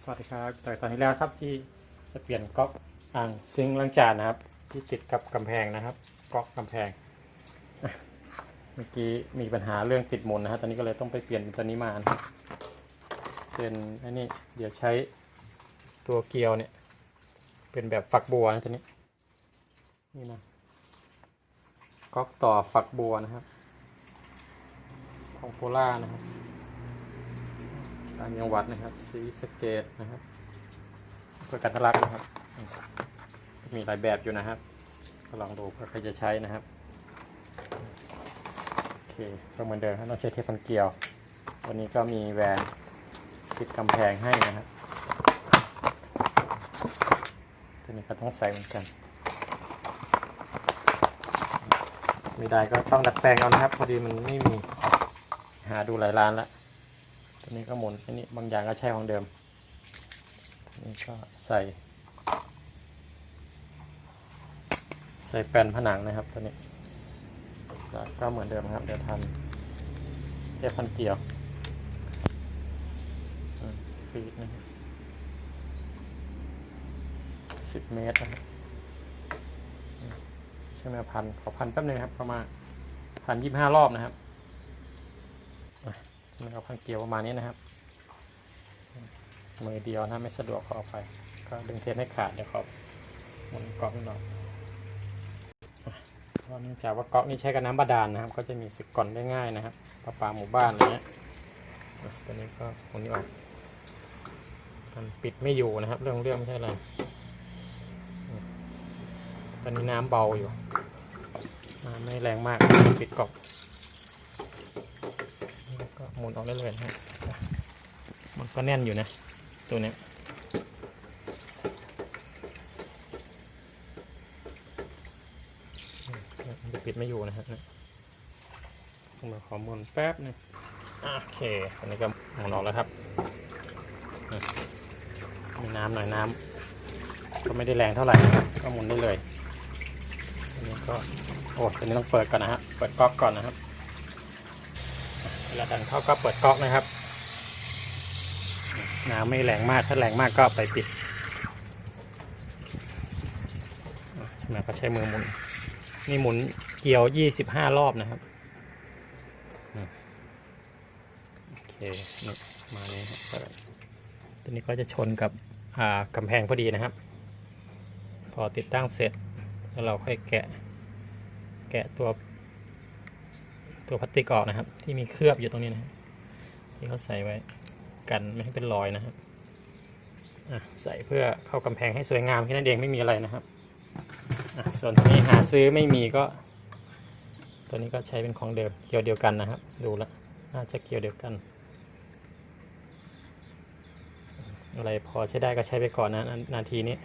สวัสดีครับแต่ตอนที่แล้วครับที่จะเปลี่ยนก๊อกอ่างซิงล้างจานนะครับ ที่ติดกับกำแพงนะครับก๊อกกำแพงเมื่อกี้มีปัญหาเรื่องติดหมุนนะฮะตอนนี้ก็เลยต้องไปเปลี่ยนตัวนี้มานะครับเป็นอันนี้เดี๋ยวใช้ตัวเกลียวเนี่ย เป็นแบบฝักบัวนะตัวนี้นี่นะก๊อกต่อฝักบัวนะครับ ของโพล่านะครับ ตามจังหวัดนะครับสีสเกตนะครับเพื่อการทะลักนะครับ มีหลายแบบอยู่นะครับ ก็ลองดูเพื่อใครจะใช้นะครับโอเคก็เหมือนเดิมครับต้องใช้เทปพันเกลียว วันนี้ก็มีแหวนติดกำแพงให้นะครับตัวนี้ก็ต้องใส่เหมือนกันไม่ได้ก็ต้องดัดแปลงเอานะครับ พอดีมันไม่มีหาดูหลายร้านแล้ว ตัวนี้ก็หมุนอันนี้บางอย่างก็ใช่ของเดิมนนี้ก็ใส่ ใส่แป้นผนังนะครับตัวนี้แล้วก็เหมือนเดิมครับ เดี๋ยวทันเทปพันเกลียวฟีดนะครับสิบเมตรนะครับใช่ไหมพันขอพันแป๊บนึงครับ ประมาณพันยี่สิบห้ารอบนะครับ นะครับพันเกลียวประมาณนี้นะครับ มือเดียวนะไม่สะดวกขอไป ก็ดึงเทปให้ขาดเดี๋ยวเขาหมุนก๊อกนิดหน่อยอะเพราะเนื่องจากว่าก๊อกนี้ใช้กับน้ำบาดาลนะครับ ก็จะมีสึกก่อนได้ง่ายนะครับประปาหมู่บ้านอะไรเงี้ยอะตัวนี้ก็หมุนนี้ออกมันปิดไม่อยู่นะครับ เรื่องเรื่องไม่ใช่อะไรตอนนี้น้ำเบาอยู่น้ำไม่แรงมากปิดก๊อก หมุนออกได้เลยนะครับมันก็แน่นอยู่นะ ตัวเนี้ยอืมมันจะปิดไม่อยู่นะฮะเนี่ยผมขอหมุนแป๊บหนึงอะโอเคตอนนี้ก็หมุนออกแล้วครับนี่มีน้ำหน่อยน้ำก็ไม่ได้แรงเท่าไหร่นะครับก็หมุนได้เลยอันนี้ก็โอ้ตัวนี้ต้องเปิดก่อนนะฮะเปิดก๊อกก่อนนะครับ เวลาดันเข้าก็เปิดก๊อกนะครับน้ำไม่แรงมากถ้าแรงมากก็ไปปิดมาก็ใช้มือหมุน นี่หมุนเกี่ยว25รอบนะครับโอเคนี่มานี้ครับตัวนี้ก็จะชนกับกำแพงพอดีนะครับ พอติดตั้งเสร็จแล้วเราค่อยแกะแกะตัว ตัวพลาสติกออกนะครับ ที่มีเคลือบอยู่ตรงนี้นะครับที่เขาใส่ไว้กันไม่ให้เป็นรอยนะครับใส่เพื่อเข้ากำแพงให้สวยงามแค่นั้นเองไม่มีอะไรนะครับส่วนตัวนี้หาซื้อไม่มีก็ ตัวนี้ก็ใช้เป็นของเดิมเกี่ยวเดียวกันนะครับ ดูแลวน่าจะเกี่ยวเดียวกัน อะไรพอใช้ได้ก็ใช้ไปก่อนนะนาทีนี้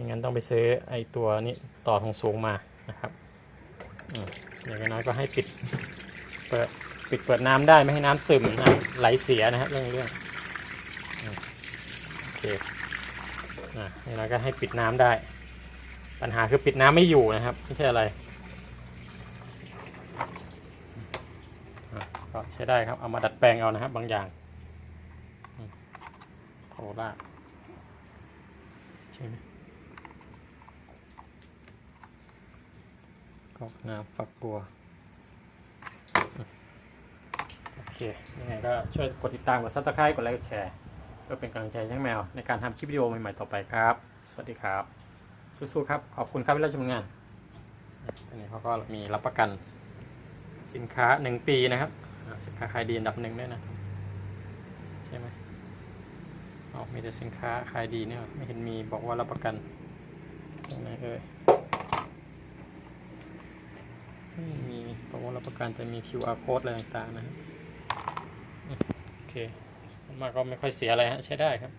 ไม่งั้นต้องไปซื้อไอตัวนี้ต่อทงสูงมานะครับอย่างน้อยก็ให้ปิดเปิดปิดเปิดน้ำได้ไม่ให้น้ำซึมน้ำไหลเสียนะครับเรื่องเรื่องโอเคอะอย่างน้อยก็ให้ปิดน้ำได้ ปัญหาคือปิดน้ำไม่อยู่นะครับ ไม่ใช่อะไรก็ใช้ได้ครับ เอามาดัดแปลงเอานะครับบางอย่างอืมโคราใช่ไหม กอกน้ำฝักบัว โอเค ยังไงก็ช่วยกดติดตาม กดซับสไครต์กดไลค์ กดแชร์เพื่อเป็นกำลังใจให้แมว ในการทำคลิปวิดีโอใหม่ๆต่อไปครับ สวัสดีครับ สู้ๆครับ ขอบคุณครับที่รับชมงานอันนี้เขาก็มีรับประกัน สินค้า 1 ปีนะครับอ่าสินค้าขายดีอันดับหนึ่งด้วยนะ ใช่ไหมอ๋อมีแต่สินค้าขายดีเนี่ยไม่เห็นมีบอกว่ารับประกันตรงไหนเอ่ย ไม่มีบอกว่ารับประกันจะมี QR code อะไรต่างๆนะครับโอเคมาก็ไม่ค่อยเสียอะไรฮะใช้ได้ครับ